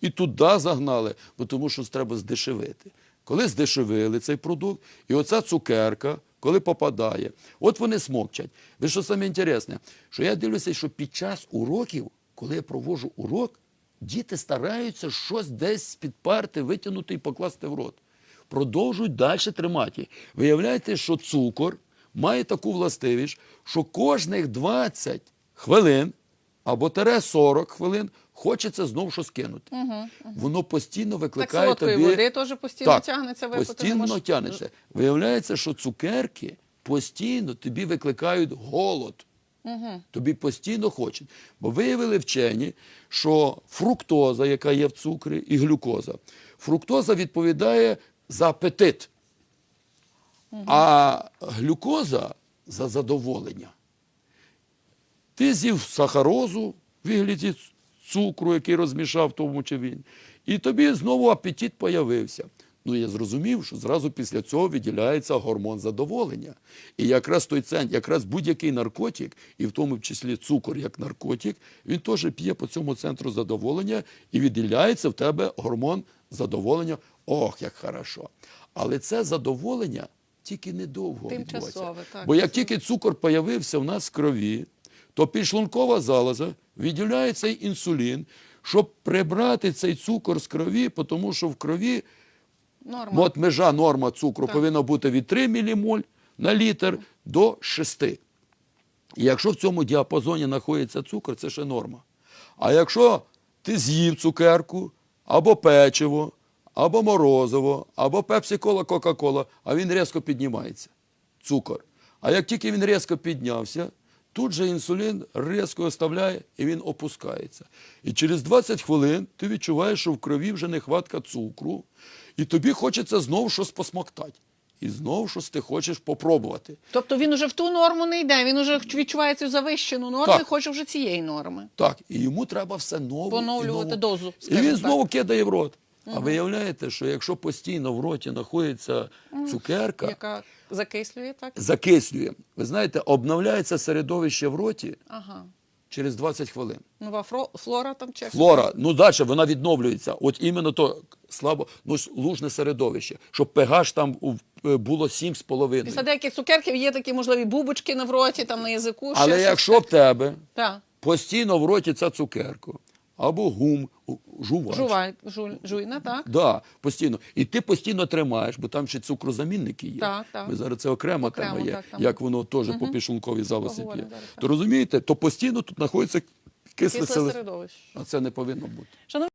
І туди загнали, бо тому що треба здешевити. Коли здешевили цей продукт, і оця цукерка, коли попадає, от вони смокчать. Ви що саме інтересне, що я дивлюся, що під час уроків, коли я проводжу урок, діти стараються щось десь з-під парти витягнути і покласти в рот. Продовжують далі тримати. Виявляєте, що цукор має таку властивість, що кожних 20 хвилин або тере 40 хвилин хочеться знову щось кинути. Воно постійно Так викликає солодкої тобі... води теж постійно Так, тягнеться випити. Постійно можеш- тягнеться. Виявляється, що цукерки постійно тобі викликають голод. Тобі постійно хочуть. Бо виявили вчені, що фруктоза, яка є в цукрі, і глюкоза. Фруктоза відповідає за апетит, а глюкоза за задоволення. Ти з'їв сахарозу в вигляді цукру, який розмішав в тому чи він, і тобі знову апетит появився. Ну, я зрозумів, що зразу після цього виділяється гормон задоволення. І якраз той центр, якраз будь-який наркотик, і в тому числі цукор як наркотик, він теж п'є по цьому центру задоволення і виділяється в тебе гормон задоволення. Ох, як хорошо. Але це задоволення тільки недовго відбувається. Бо як тільки цукор появився в нас в крові, то підшлункова залоза виділяє цей інсулін, щоб прибрати цей цукор з крові, тому що в крові Норма. от межа норма цукру Так. повинна бути від 3 мілімоль на літр до 6. І якщо в цьому діапазоні знаходиться цукор, це ще норма. А якщо ти з'їв цукерку, або печиво, або морозиво, або пепсі-кола, кока-кола, а він різко піднімається. Цукор. А як тільки він різко піднявся, тут же інсулін різко оставляє і він опускається. І через 20 хвилин ти відчуваєш, що в крові вже нехватка цукру, і тобі хочеться знову щось посмоктати. І знову щось ти хочеш попробувати. Тобто він уже в ту норму не йде, він уже відчуває цю завищену норму Так. і хоче вже цієї норми. Так, і йому треба все нову Поновлювати і нову. дозу, І він так. знову кидає в рот. А виявляєте, що якщо постійно в роті знаходиться цукерка, Яка закислює, так? закислює, ви знаєте, обновляється середовище в роті Ага. через 20 хвилин. Нова фро- флора там чи? Флора, ну далі вона відновлюється. От іменно то слабо, ну лужне середовище, щоб pH там е, було 7,5. Після деяких цукерків є такі можливі бубочки на в роті, там на язику. Але якщо в тебе Так. постійно в роті ця цукерка або гум, жувач, Жувай, жу, жуйна, так? Да, постійно. І ти постійно тримаєш, бо там ще цукрозамінники є. Так, так. Ми зараз це окрема Окремо, тема є, так, там. як воно теж по пішунковій залозі п'є. Зараз, так. То розумієте, то постійно тут знаходиться кисле, Кисле селе- середовище. А це не повинно бути. Шановні